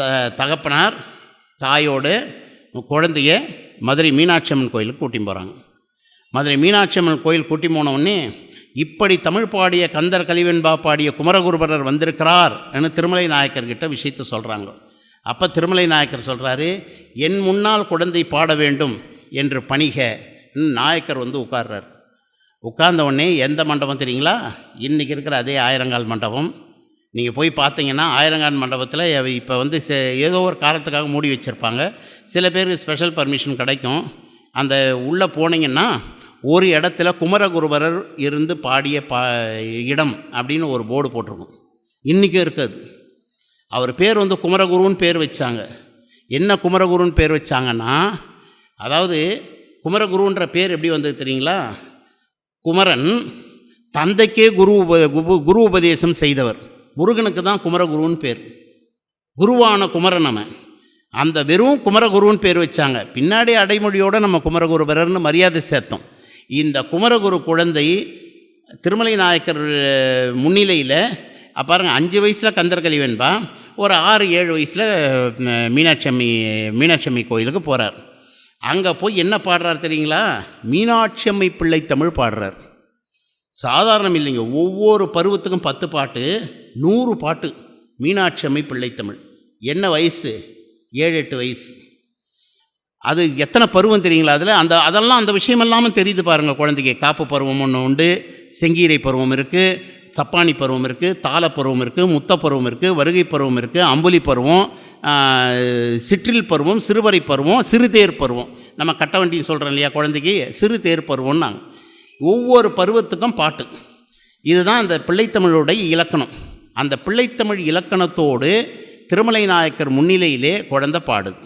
த தகப்பனார் தாயோடு குழந்தைய மதுரை மீனாட்சி அம்மன் கோயிலுக்கு கூட்டின்னு போகிறாங்க மதுரை மீனாட்சி அம்மன் கோயில் கூட்டி போனவுடனே இப்படி தமிழ் பாடிய கந்தர் கலிவெண்பா பாடிய குமரகுருபரர் வந்திருக்கிறார் என்று திருமலை நாயக்கர்கிட்ட விஷயத்தை சொல்கிறாங்க அப்போ திருமலை நாயக்கர் சொல்கிறாரு என் முன்னால் குழந்தை பாட வேண்டும் என்று பணிக நாயக்கர் வந்து உட்கார்றார். உட்கார்ந்த உடனே எந்த மண்டபம் தெரியுங்களா? இன்றைக்கி இருக்கிற அதே ஆயிரங்கால் மண்டபம். நீங்கள் போய் பார்த்தீங்கன்னா ஆயிரங்கான் மண்டபத்தில் இப்போ வந்து ஏதோ ஒரு காலத்துக்காக மூடி வச்சுருப்பாங்க. சில பேருக்கு ஸ்பெஷல் பர்மிஷன் கிடைக்கும். அந்த உள்ளே போனீங்கன்னா ஒரு இடத்துல குமரகுருபரர் இருந்து பாடிய பா இடம் அப்படின்னு ஒரு போர்டு போட்டிருக்கும். இன்றைக்கும் இருக்காது. அவர் பேர் வந்து குமரகுருன்னு பேர் வச்சாங்க. என்ன குமரகுருன்னு பேர் வச்சாங்கன்னா அதாவது குமரகுருன்ற பேர் எப்படி வந்தது தெரியுங்களா? குமரன் தந்தைக்கே குரு உப குபு- குரு உபதேசம் செய்தவர். முருகனுக்கு தான் குமரகுருன்னு பேர். குருவான குமரன் அவன். அந்த வெறும் குமரகுருன்னு பேர் வச்சாங்க. பின்னாடி அடைமொழியோடு நம்ம குமரகுருபரர்னு மரியாதை சேர்த்தோம். இந்த குமரகுரு குழந்தை திருமலை நாயக்கர் முன்னிலையில் பாருங்கள் அஞ்சு வயசில் கந்தர்கலிவன்பா ஒரு ஆறு ஏழு வயசில் மீனாட்சி அம்மி மீனாட்சி கோயிலுக்கு போகிறார் அங்கே போய் என்ன பாடுறார் தெரியுங்களா? மீனாட்சி அம்மை பிள்ளை தமிழ் பாடுறார். சாதாரணம் இல்லைங்க. ஒவ்வொரு பருவத்துக்கும் பத்து பாட்டு. நூறு பாட்டு. மீனாட்சி அம்மை பிள்ளைத்தமிழ் என்ன வயசு? ஏழு எட்டு வயசு. அது எத்தனை பருவம் தெரியுங்களா அதில்? அந்த அதெல்லாம் அந்த விஷயம் இல்லாமல் தெரியுது பாருங்கள் குழந்தைக்கு. காப்பு பருவம் ஒன்று உண்டு செங்கீரை பருவம் இருக்குது சப்பானி பருவம் இருக்குது தாள பருவம் இருக்குது முத்த பருவம் இருக்குது வருகை பருவம் இருக்குது அம்புலி பருவம் சிற்றில் பருவம் சிறுவரை பருவம் சிறுதேர் பருவம். நம்ம கட்ட சொல்கிறோம் இல்லையா குழந்தைக்கு? சிறுதேர் தேர் நாங்கள் ஒவ்வொரு பருவத்துக்கும் பாட்டு. இதுதான் அந்த பிள்ளைத்தமிழோடைய இலக்கணம். அந்த பிள்ளைத்தமிழ் இலக்கணத்தோடு திருமலை நாயக்கர் முன்னிலையிலே குழந்தை பாடுது.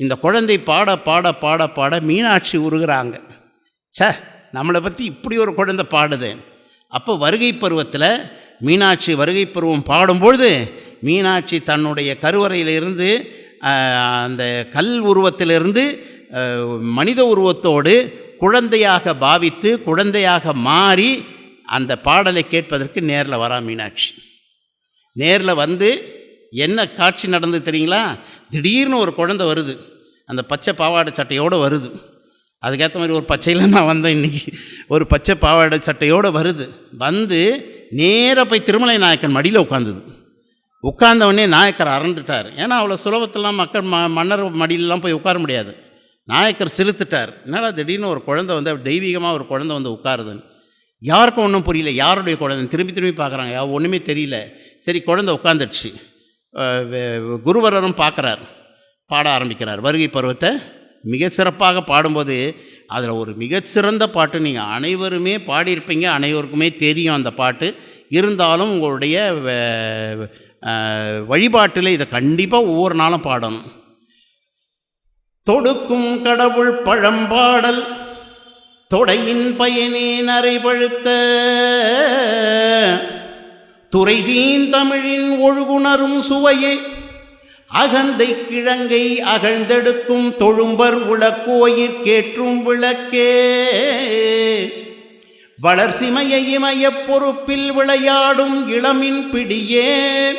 இந்த குழந்தை பாட பாட பாட பாட மீனாட்சி உருகிறாங்க. ச நம்மளை பற்றி இப்படி ஒரு குழந்தை பாடுது. அப்போ வருகை பருவத்தில் மீனாட்சி வருகை பருவம் பாடும்பொழுது மீனாட்சி தன்னுடைய கருவறையிலிருந்து அந்த கல் உருவத்திலிருந்து மனித உருவத்தோடு குழந்தையாக பாவித்து குழந்தையாக மாறி அந்த பாடலை கேட்பதற்கு நேரில் வரா மீனாட்சி. நேரில் வந்து என்ன காட்சி நடந்து தெரியுங்களா? திடீர்னு ஒரு குழந்தை வருது. அந்த பச்சை பாவாடை சட்டையோடு வருது. அதுக்கேற்ற மாதிரி ஒரு பச்சையில் நான் வந்தேன் இன்றைக்கி ஒரு பச்சை பாவாடை சட்டையோடு வருது. வந்து நேராக போய் திருமலை நாயக்கன் மடியில் உட்காந்துது உட்கார்ந்தவொடனே நாயக்கர் அரண்டுட்டார். ஏன்னா அவ்வளோ சுலபத்தெல்லாம் மக்கள் ம மன்னர் மடியிலலாம் போய் உட்கார முடியாது. நாயக்கர் செலுத்துட்டார். என்னடா திடீர்னு ஒரு குழந்தை வந்து தெய்வீகமாக ஒரு குழந்தை வந்து உட்காருதுன்னு. யாருக்கும் ஒன்றும் புரியல. யாருடைய குழந்தை? திரும்பி திரும்பி பார்க்குறாங்க. யா ஒன்றுமே தெரியல. சரி குழந்தை உட்காந்துடுச்சு குருவரரும் பார்க்குறார். பாட ஆரம்பிக்கிறார். வருகை பருவத்தை மிக சிறப்பாக பாடும்போது அதில் ஒரு மிகச்சிறந்த பாட்டு. நீங்கள் அனைவருமே பாடியிருப்பீங்க அனைவருக்குமே தெரியும் அந்த பாட்டு. இருந்தாலும் உங்களுடைய வழிபாட்டில் இதை கண்டிப்பாக ஒவ்வொரு நாளும் பாடணும். தொடுக்கும் கடவுள் பழம்பாடல் தொடையின் பயனே நரைபழுத்த துறைதீன் தமிழின் ஒழுகுணரும் சுவையே. அகந்தை கிழங்கை அகழ்ந்தெடுக்கும் தொழும்பர் உளக்கோயிற் கேற்றும் விளக்கே. வளர்சிமைய இமயப் பொறுப்பில் விளையாடும் இளமின் பிடியே.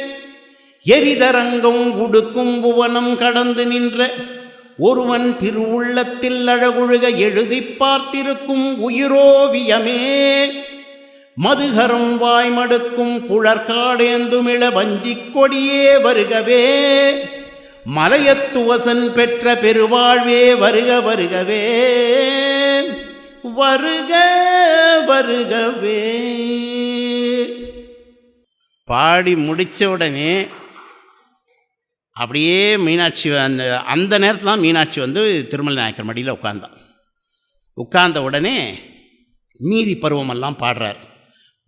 எரிதரங்கம் உடுக்கும் புவனம் கடந்து நின்ற ஒருவன் திருவுள்ளத்தில் அழகுழுக எழுதிப் பார்த்திருக்கும் உயிரோவியமே. மதுகரம் வாய்மடுக்கும் புழற்காடேந்துமிழ வஞ்சிக் கொடியே வருகவே. மலையத்துவசன் பெற்ற பெருவாழ்வே வருக வருகவே. வருக வருகவே. பாடி முடித்த உடனே அப்படியே மீனாட்சி அந்த அந்த நேரத்தில் தான் மீனாட்சி வந்து திருமலை நாயக்கர் மடியில் உட்கார்ந்தான். உட்கார்ந்த உடனே மீதி பருவமெல்லாம் பாடுறார்.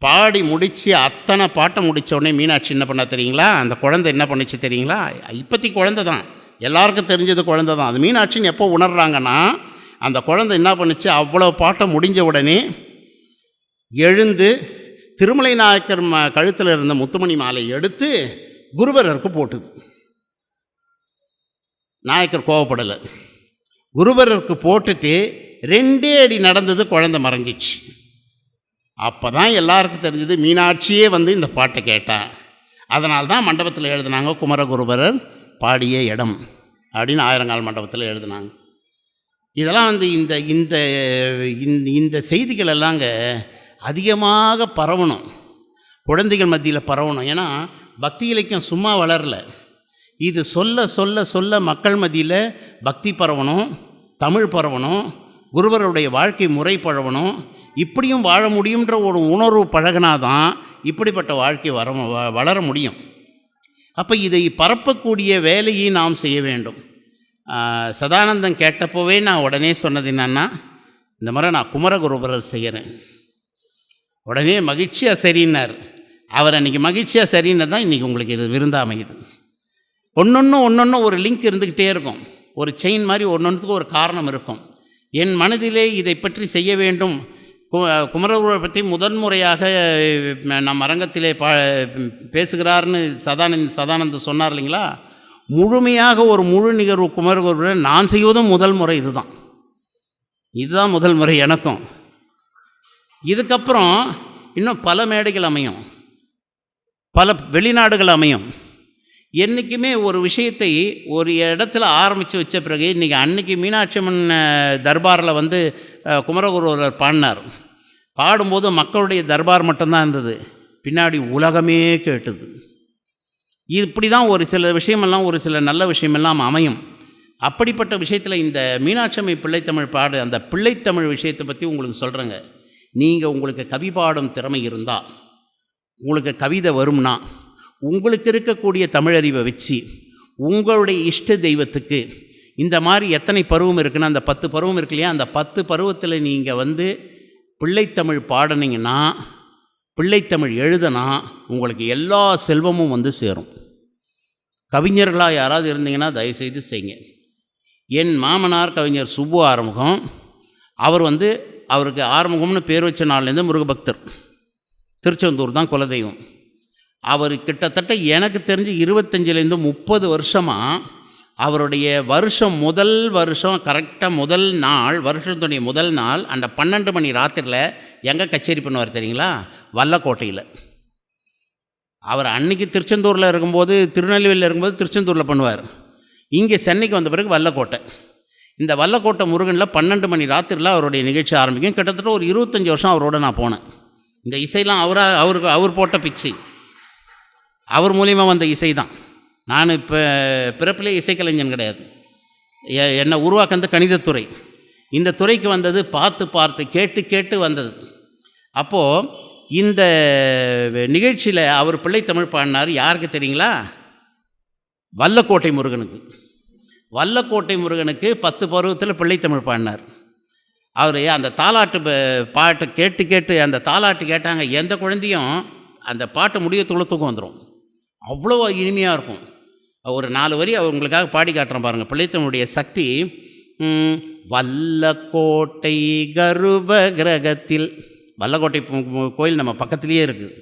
பாடி முடித்து அத்தனை பாட்டை முடித்தோடனே மீனாட்சி என்ன பண்ணா தெரியுங்களா? அந்த குழந்தை என்ன பண்ணுச்சு தெரியுங்களா? இப்போதைக்கு குழந்தை தான். எல்லாருக்கும் தெரிஞ்சது குழந்தை தான். அது மீனாட்சின்னு எப்போ உணர்றாங்கன்னா அந்த குழந்தை என்ன பண்ணுச்சு? அவ்வளோ பாட்டை முடிஞ்ச உடனே எழுந்து திருமலை நாயக்கர் ம கழுத்தில் இருந்த முத்துமணி மாலை எடுத்து குருபரருக்கு போட்டுது. நாயக்கர் கோவப்படலை. குருபரருக்கு போட்டுட்டு ரெண்டே அடி நடந்தது குழந்தை மறைஞ்சிச்சு. அப்போ தான் எல்லாருக்கும் தெரிஞ்சது மீனாட்சியே வந்து இந்த பாட்டை கேட்டால் அதனால தான் மண்டபத்தில் எழுதினாங்க குமரகுருபரர் பாடிய இடம் அப்படின்னு ஆயிரங்கால் மண்டபத்தில் எழுதுனாங்க. இதெல்லாம் வந்து இந்த இந்த இந்த செய்திகள் எல்லாங்க அதிகமாக பரவணும். குழந்தைகள் மத்தியில் பரவணும். ஏன்னா பக்தி இலக்கியம் சும்மா வளரல. இது சொல்ல சொல்ல சொல்ல மக்கள் மத்தியில் பக்தி பரவணும் தமிழ் பரவணும் குருவருடைய வாழ்க்கை முறை பழவணும் இப்படியும் வாழ முடியுன்ற ஒரு உணர்வு பழகினாதான் இப்படிப்பட்ட வாழ்க்கை வர வ- வளர முடியும். அப்போ இதை பரப்பக்கூடிய வேலையை நாம் செய்ய வேண்டும். சதானந்தம் கேட்டப்போவே நான் உடனே சொன்னது என்னன்னா இந்த மாதிரி நான் குமரகுருபரர் செய்கிறேன் உடனே மகிழ்ச்சியாக சரின்னார். அவர் அன்றைக்கி மகிழ்ச்சியாக சரின்னு தான் இன்றைக்கி உங்களுக்கு இது விருந்தாமையுது ஒன்றொன்று ஒன்றொன்று ஒரு லிங்க் இருந்துக்கிட்டே இருக்கும். ஒரு செயின் மாதிரி ஒன்றொன்றுக்கு ஒரு காரணம் இருக்கும். என் மனதிலே இதை பற்றி செய்ய வேண்டும். கு குமரகுருவை பற்றி முதன்முறையாக நம் அரங்கத்திலே பா பேசுகிறார்னு சதானந்த் சதானந்த் சொன்னார் இல்லைங்களா? முழுமையாக ஒரு முழு நிகழ்வு குமரகுருவை நான் செய்வதும் முதல் முறை இதுதான். இதுதான் முதல் முறை எனக்கும். இதுக்கப்புறம் இன்னும் பல மேடைகள் அமையும். பல வெளிநாடுகள் அமையும். என்றைக்குமே ஒரு விஷயத்தை ஒரு இடத்துல ஆரம்பித்து வச்ச பிறகு இன்றைக்கி அன்னைக்கு மீனாட்சி அம்மன் தர்பாரில் வந்து அஹ், குமரகுருவர் பாடினார். பாடும்போது மக்களுடைய தர்பார் மட்டும்தான் இருந்தது. பின்னாடி உலகமே கேட்டது. இப்படி தான் ஒரு சில விஷயமெல்லாம் ஒரு சில நல்ல விஷயமெல்லாம் அமையும். அப்படிப்பட்ட விஷயத்தில் இந்த மீனாட்சம்மை பிள்ளைத்தமிழ் பாடு அந்த பிள்ளைத்தமிழ் விஷயத்தை பற்றி உங்களுக்கு சொல்கிறேங்க நீங்கள் உங்களுக்கு கவி பாடும் திறமை இருந்தால் உங்களுக்கு கவிதை வரும்னா உங்களுக்கு இருக்கக்கூடிய தமிழறிவை வச்சு உங்களுடைய இஷ்ட தெய்வத்துக்கு இந்த மாதிரி எத்தனை பருவம் இருக்குன்னா அந்த பத்து பருவம் இருக்கு இல்லையா? அந்த பத்து பருவத்தில் நீங்கள் வந்து பிள்ளைத்தமிழ் பாடினீங்கன்னா பிள்ளைத்தமிழ் எழுதுனா உங்களுக்கு எல்லா செல்வமும் வந்து சேரும். கவிஞர்களாக யாராவது இருந்தீங்கன்னா தயவுசெய்து செய்யுங்க. என் மாமனார் கவிஞர் சுப்பு ஆறுமுகம் அவர் வந்து அவருக்கு ஆறுமுகம்னு பேர் வச்ச நாள்லேருந்து முருகபக்தர். திருச்செந்தூர் தான் குலதெய்வம். அவர் கிட்டத்தட்ட எனக்கு தெரிஞ்சு இருபத்தஞ்சிலேருந்து முப்பது வருஷமாக அவருடைய வருஷம் முதல் வருஷம் கரெக்டாக முதல் நாள் வருஷத்துடைய முதல் நாள் அந்த பன்னெண்டு மணி ராத்திரியில் எங்கே கச்சேரி பண்ணுவார் தெரியுங்களா? வல்லக்கோட்டையில். அவர் அன்னைக்கு திருச்செந்தூரில் இருக்கும்போது திருநெல்வேலியில் இருக்கும்போது திருச்செந்தூரில் பண்ணுவார். இங்கே சென்னைக்கு வந்த பிறகு வல்லக்கோட்டை. இந்த வல்லக்கோட்டை முருகனில் பன்னெண்டு மணி ராத்திரியில் அவருடைய நிகழ்ச்சி ஆரம்பிக்கும். கிட்டத்தட்ட ஒரு இருபத்தஞ்சி வருஷம் அவரோட நான் போனேன். இந்த இசையெல்லாம் அவராக அவருக்கு அவர் போட்ட பிச்சை. அவர் மூலியமாக வந்த இசை தான். நான் இப்போ பிறப்பிலே இசைக்கலைஞன் கிடையாது. என்னை உருவாக்கினது கணிதத்துறை இந்த துறைக்கு வந்தது பார்த்து பார்த்து கேட்டு கேட்டு வந்தது. அப்போது இந்த நிகழ்ச்சியில் அவர் பிள்ளைத்தமிழ் பாடினார். யாருக்கு தெரியுங்களா? வல்லக்கோட்டை முருகனுக்கு. வல்லக்கோட்டை முருகனுக்கு பத்து பருவத்தில் பிள்ளைத்தமிழ் பாடினார். அவர் அந்த தாலாட்டு பாட்டு பாட்டை கேட்டு கேட்டு அந்த தாலாட்டு கேட்டாங்க. எந்த குழந்தையும் அந்த பாட்டு முடியத்துக்குள்ள தூக்கம் வந்துடும் அவ்வளோ இனிமையாக இருக்கும். ஒரு நாலு வரி அவங்களுக்காக பாடி காட்டுறேன் பாருங்கள் பிள்ளைத்தனுடைய சக்தி வல்லக்கோட்டை கருப கிரகத்தில் வல்லக்கோட்டை கோயில் நம்ம பக்கத்துலேயே இருக்குது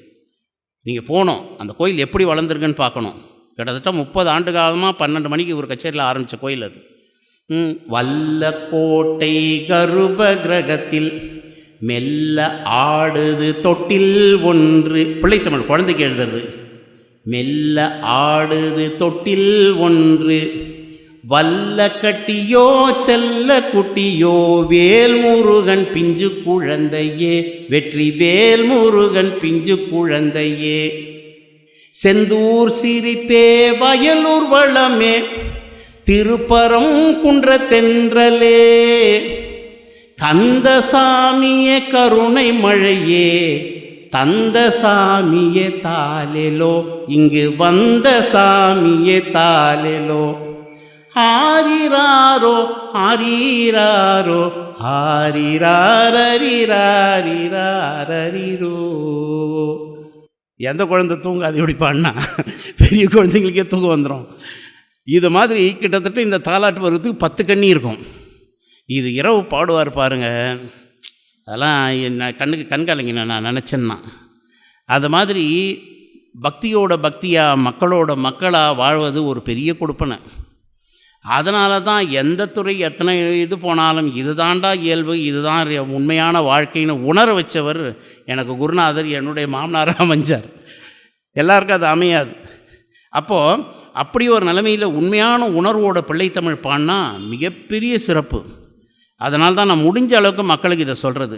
நீங்கள் போகணும். அந்த கோயில் எப்படி வளர்ந்துருக்குன்னு பார்க்கணும். கிட்டத்தட்ட முப்பது ஆண்டு காலமாக பன்னெண்டு மணிக்கு ஒரு கச்சேரியில் ஆரம்பித்த கோயில் அது. வல்லக்கோட்டை கருப கிரகத்தில் மெல்ல ஆடுது தொட்டில் ஒன்று. பிள்ளைத்தமிழ் குழந்தைக்கு எழுதுறது. மெல்ல ஆடுது தொட்டில் ஒன்று. வல்ல கட்டியோ செல்ல குட்டியோ வேல் முருகன் பிஞ்சு குழந்தையே. வெற்றி வேல் முருகன் பிஞ்சு குழந்தையே. செந்தூர் சிரிப்பே வயலூர் வளமே. திருப்பரம் குன்ற தென்றலே கந்த சாமியே கருணை மழையே. தந்த சாமியே தாலேலோ இங்கு வந்த சாமியே தாலேலோ ஆரிராரோ ஆரீராரோ ஆரிராரரிராரிராரரிரோ எந்த குழந்தை தூங்காது இப்படி பாடினா பெரிய குழந்தைங்களுக்கே தூக்கம் வந்துடும் இது மாதிரி கிட்டத்தட்ட இந்த தாலாட்டு வருவதுக்கு பத்து கண்ணி இருக்கும். இது இரவு பாடுவார் பாருங்க. அதெல்லாம் என்ன கண்ணுக்கு கண்கலங்கினேன் நான் நினச்சேன்னா. அது மாதிரி பக்தியோட பக்தியாக மக்களோட மக்களாக வாழ்வது ஒரு பெரிய கொடுப்பனை. அதனால தான் எந்த துறை எத்தனை இது போனாலும் இதுதான்டா இயல்பு இதுதான் உண்மையான வாழ்க்கைன்னு உணர வச்சவர் எனக்கு குருநாதர் என்னுடைய மாமனாராக அமைஞ்சார். எல்லாருக்கும் அது அமையாது. அப்போது அப்படி ஒரு நிலைமையில் உண்மையான உணர்வோட பிள்ளைத்தமிழ் பாடினா மிகப்பெரிய சிறப்பு. அதனால் தான் நான் முடிஞ்ச அளவுக்கு மக்களுக்கு இதை சொல்கிறது